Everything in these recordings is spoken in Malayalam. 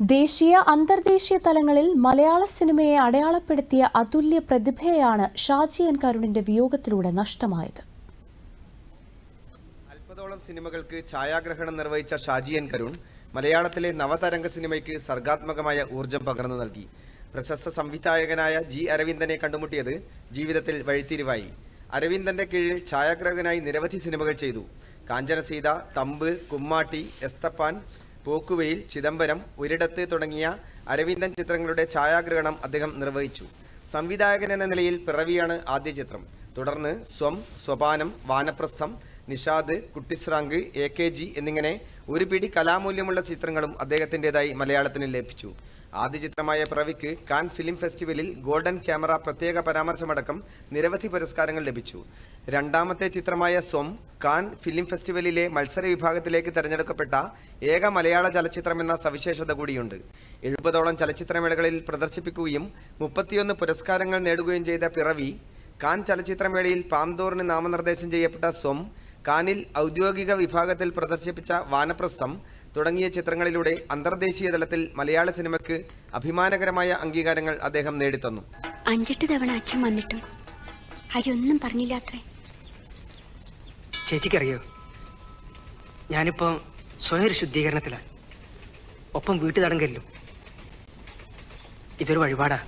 ദേശീയ അന്തർദേശീയ തലങ്ങളിൽ മലയാള സിനിമയെ അടയാളപ്പെടുത്തിയ അതുല്യ പ്രതിഭയാണ് ഷാജി എൻ കരുണിന്റെ വിയോഗത്തിലൂടെ നഷ്ടമായത്. അല്പതോളം സിനിമകൾക്ക് ഛായാഗ്രഹണം നിർവഹിച്ച ഷാജി എൻ കരുൺ മലയാളത്തിലെ നവതരംഗ സിനിമയ്ക്ക് സർഗാത്മകമായ ഊർജം പകർന്നു നൽകി. പ്രശസ്ത സംവിധായകനായ ജി അരവിന്ദനെ കണ്ടുമുട്ടിയത് ജീവിതത്തിൽ വഴിത്തിരിവായി. അരവിന്ദന്റെ കീഴിൽ ഛായാഗ്രഹകനായി നിരവധി സിനിമകൾ ചെയ്തു. കാഞ്ചനസീത തമ്പ് കുമ്മാട്ടി എസ്തപ്പാൻ പോക്കുവെയിൽ ചിദംബരം ഒരിടത്ത് തുടങ്ങിയ അരവിന്ദൻ ചിത്രങ്ങളുടെ ഛായാഗ്രഹണം അദ്ദേഹം നിർവഹിച്ചു. സംവിധായകൻ എന്ന നിലയിൽ പിറവിയാണ് ആദ്യ ചിത്രം. തുടർന്ന് സ്വം Swapaanam Vanaprastham Nishad Kuttysrank A K G എന്നിങ്ങനെ ഒരു പിടി കലാമൂല്യമുള്ള ചിത്രങ്ങളും അദ്ദേഹത്തിന്റെതായി മലയാളത്തിന് ലഭിച്ചു. ആദ്യ ചിത്രമായ പ്രവിക്ക് കാൻ ഫിലിം ഫെസ്റ്റിവലിൽ ഗോൾഡൻ ക്യാമറ പ്രത്യേക പരാമർശമടക്കം നിരവധി പുരസ്കാരങ്ങൾ ലഭിച്ചു. രണ്ടാമത്തെ ചിത്രമായ സ്വം കാൻ ഫിലിം ഫെസ്റ്റിവലിലെ മത്സര വിഭാഗത്തിലേക്ക് തെരഞ്ഞെടുക്കപ്പെട്ട ഏക മലയാള ചലച്ചിത്രമെന്ന സവിശേഷത കൂടിയുണ്ട്. എഴുപതോളം ചലച്ചിത്രമേളകളിൽ പ്രദർശിപ്പിക്കുകയും മുപ്പത്തിയൊന്ന് പുരസ്കാരങ്ങൾ നേടുകയും ചെയ്ത പിറവി കാൻ ചലച്ചിത്രമേളയിൽ പാന്തോറിന് നാമനിർദ്ദേശം ചെയ്യപ്പെട്ട സ്വം കാനിൽ ഔദ്യോഗിക വിഭാഗത്തിൽ പ്രദർശിപ്പിച്ച വാനപ്രസ്ഥം തുടങ്ങിയ ചിത്രങ്ങളിലൂടെ അന്തർദേശീയ തലത്തിൽ മലയാള സിനിമയ്ക്ക് അഭിമാനകരമായ അംഗീകാരങ്ങൾ അദ്ദേഹം നേടിത്തന്നു. അഞ്ചെട്ട് തവണ അച്ഛൻ വന്നിട്ടും. അരിയൊന്നും പറഞ്ഞില്ലാത്രേ ചേച്ചിക്കറിയോ? ഞാനിപ്പോ സ്വയം ഒരു ശുദ്ധീകരണത്തിലാണ് ഒപ്പം വീട്ടു തടങ്കലിലും ഇതൊരു വഴിപാടാ.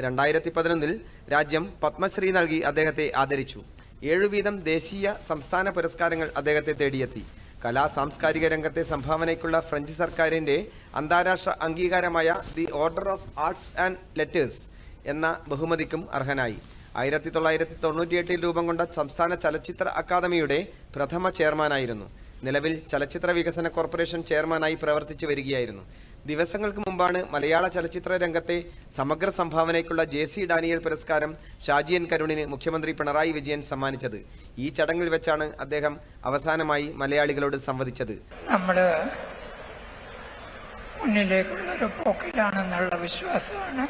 രണ്ടായിരത്തി പതിനൊന്നിൽ രാജ്യം പത്മശ്രീ നൽകി അദ്ദേഹത്തെ ആദരിച്ചു. ഏഴുവീതം ദേശീയ സംസ്ഥാന പുരസ്കാരങ്ങൾ അദ്ദേഹത്തെ തേടിയെത്തി. കലാ സാംസ്കാരിക രംഗത്തെ സംഭാവനയ്ക്കുള്ള ഫ്രഞ്ച് സർക്കാരിന്റെ അന്താരാഷ്ട്ര അംഗീകാരമായ the order of arts and letters എന്ന ബഹുമതിക്കും അർഹനായി. ആയിരത്തി തൊള്ളായിരത്തി തൊണ്ണൂറ്റിയെട്ടിൽ രൂപം കൊണ്ട സംസ്ഥാന ചലച്ചിത്ര അക്കാദമിയുടെ പ്രഥമ ചെയർമാനായിരുന്നു. നിലവിൽ ചലച്ചിത്ര വികസന കോർപ്പറേഷൻ ചെയർമാനായി പ്രവർത്തിച്ചു വരികയായിരുന്നു. ദിവസങ്ങൾക്ക് മുമ്പാണ് മലയാള ചലച്ചിത്ര രംഗത്തെ സമഗ്ര സംഭാവനയ്ക്കുള്ള ജെ സി ഡാനിയൽ പുരസ്കാരം ഷാജിയൻ കരുണിന് മുഖ്യമന്ത്രി പിണറായി വിജയൻ സമ്മാനിച്ചത്. ഈ ചടങ്ങിൽ വെച്ചാണ് അദ്ദേഹം അവസാനമായി മലയാളികളോട് സംവദിച്ചത്. നമ്മൾ മുന്നിലേക്കുള്ളൊരു പോക്കിലാണെന്നുള്ള വിശ്വാസമാണ്.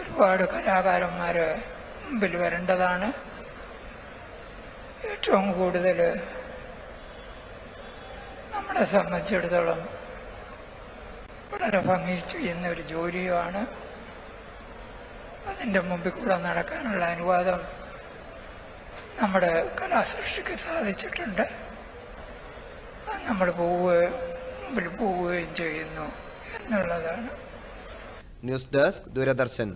ഒരുപാട് കലാകാരന്മാർ മുമ്പിൽ വരേണ്ടതാണ്. ഏറ്റവും കൂടുതൽ നമ്മളെ സംബന്ധിച്ചിടത്തോളം വളരെ ഭംഗി ചെയ്യുന്ന ഒരു ജോലിയുമാണ് അതിന്റെ മുമ്പിൽ കൂടെ നടക്കാനുള്ള അനുവാദം നമ്മുടെ കലാസൃഷ്ടിക്ക് സാധിച്ചിട്ടുണ്ട്. നമ്മൾ പോവുകയും മുമ്പിൽ പോവുകയും ചെയ്യുന്നു എന്നുള്ളതാണ്. News desk Doordarshan.